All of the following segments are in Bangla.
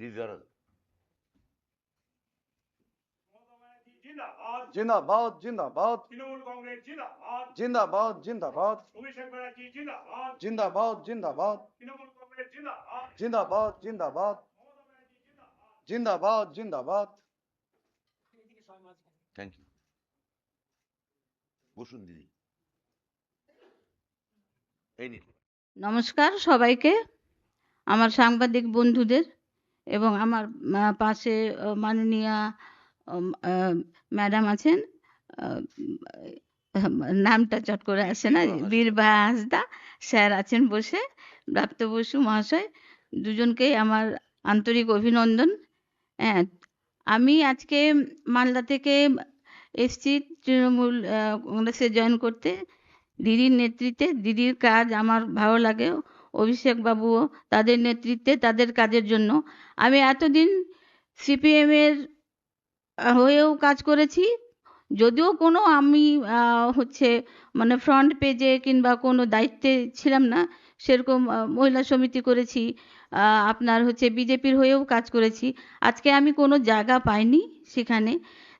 These are জিন্দাবাদ জিন্দাবাদ জিন্দাবাদ তৃণমূল কংগ্রেস জিন্দাবাদ জিন্দাবাদ জিন্দাবাদ অভিষেক ব্যানার্জি জিন্দাবাদ জিন্দাবাদ জিন্দাবাদ তৃণমূল কংগ্রেস জিন্দাবাদ জিন্দাবাদ জিন্দাবাদ জিন্দাবাদ জিন্দাবাদ থ্যাংক ইউ বসুন দিদি এই নিন নমস্কার সবাইকে আমার সাংবাদিক বন্ধুদের। এবং আমার পাশে মাননীয়া ম্যাডাম আছেন নামটা চট করে আসে না বীরভা হাসদা স্যার আছেন বসে প্রাপ্ত বসু মহাশয় দুজনকেই আমার আন্তরিক অভিনন্দন। হ্যাঁ আমি আজকে মালদা থেকে এসছি তৃণমূল কংগ্রেসে জয়েন করতে। দিদির নেতৃত্বে দিদির কাজ আমার ভালো লাগে। অভিষেক বাবুও তাদের নেতৃত্বে তাদের কাজের জন্য। আমি এতদিন সিপিএমের হয়েও কাজ করেছি। যদিও কোনো আমি হচ্ছে মানে ফ্রন্ট পেজে কিংবা কোনো দায়িত্বে ছিলাম না, সেরকম মহিলা সমিতি করেছি আপনার হচ্ছে বিজেপির হয়েও কাজ করেছি। আজকে আমি কোনো জায়গা পাইনি সেখানে।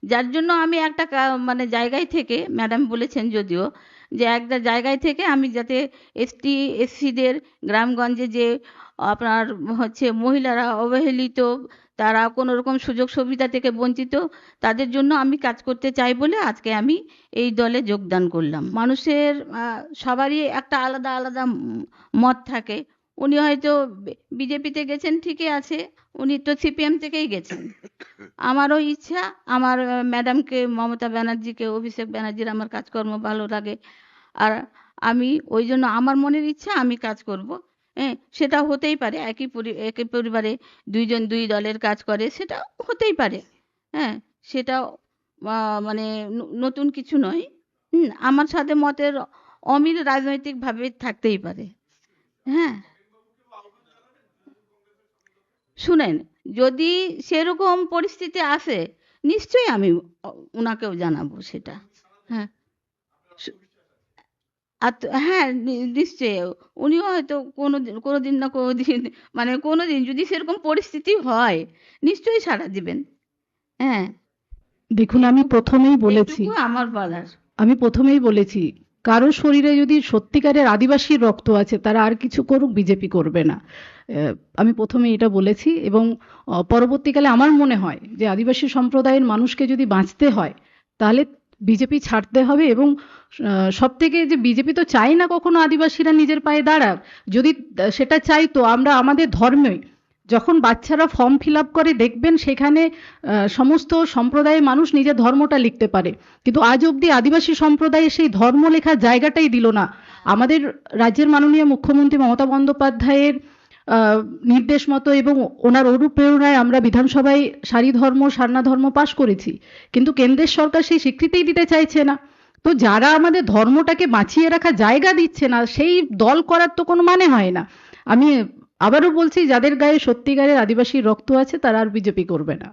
যার জন্য আমি একটা মানে জায়গায় থেকে ম্যাডাম বলেছেন যদিও যে একটা জায়গায় থেকে আমি যাতে এসটি এসসিদের গ্রামগঞ্জে যে আপনার হচ্ছে মহিলারা অবহেলিত, তারা কোনো রকম সুযোগ সুবিধা থেকে বঞ্চিত, তাদের জন্য আমি কাজ করতে চাই বলে আজকে আমি এই দলে যোগদান করলাম। মানুষের সবারই একটা আলাদা আলাদা মত থাকে। উনি হয়তো বিজেপিতে গেছেন ঠিকই আছে, উনি তো সিপিএম থেকেই গেছেন। আমারও ইচ্ছা, আমার ম্যাডামকে মমতা ব্যানার্জিকে, অভিষেক ব্যানার্জির আমার কাজকর্ম ভালো লাগে। আর আমি, ওই জন্য আমার মনের ইচ্ছা, আমি কাজ করব। হ্যাঁ সেটা হতেই পারে, একই একই পরিবারে দুইজন, দুই দলের কাজ করে, সেটা হতেই পারে। হ্যাঁ সেটা মানে নতুন কিছু নয়। হুম, আমার সাথে মতের অমিল রাজনৈতিকভাবে থাকতেই পারে। হ্যাঁ। শুনেন যদি সেরকম পরিস্থিতি আসে নিশ্চয়ই আমি ওনাকেও জানাব সেটা। হ্যাঁ। আর হ্যাঁ নিশ্চয়ই উনিও হয়তো কোনো কোনো দিন না কোনো দিন মানে কোনো দিন যদি সেরকম পরিস্থিতি হয় নিশ্চয়ই সাড়া দিবেন। হ্যাঁ। দেখুন আমি প্রথমেই বলেছি আমার বলার। আমি প্রথমেই বলেছি কারোর শরীরে যদি সত্যিকারের আদিবাসী রক্ত আছে, তারা আর কিছু করুক, বিজেপি করবে না। আমি প্রথমে এটা বলেছি এবং পরবর্তীকালে আমার মনে হয় যে আদিবাসী সম্প্রদায়ের মানুষকে যদি বাঁচতে হয়, তাহলে বিজেপি ছাড়তে হবে এবং সব থেকে যে বিজেপি তো চাই না কখনো আদিবাসীরা নিজের পায়ে দাঁড়াক। যদি সেটা চাইতো, আমরা আমাদের ধর্মে যখন বাচ্চারা ফর্ম ফিল করে, দেখবেন সেখানে সমস্ত সম্প্রদায়ের মানুষ নিজের ধর্মটা লিখতে পারে। কিন্তু আজ অবধি আদিবাসী সম্প্রদায়ে সেই ধর্ম লেখার জায়গাটাই দিল না। আমাদের রাজ্যের মাননীয় মুখ্যমন্ত্রী মমতা বন্দ্যোপাধ্যায়ের নির্দেশ মতো এবং ওনার অনুপ্রেরণায় আমরা বিধানসভায় সারি ধর্ম, সারনা ধর্ম পাশ করেছি। কিন্তু কেন্দ্রের সরকার সেই স্বীকৃতিই দিতে চাইছে না। তো যারা আমাদের ধর্মটাকে বাঁচিয়ে রাখা জায়গা দিচ্ছে না, সেই দল করার তো কোনো মানে হয় না। আমি আবারও বলছি যাদের গায়ে সত্যিকারের আদিবাসী রক্ত আছে তারা আর বিজেপি করবে না।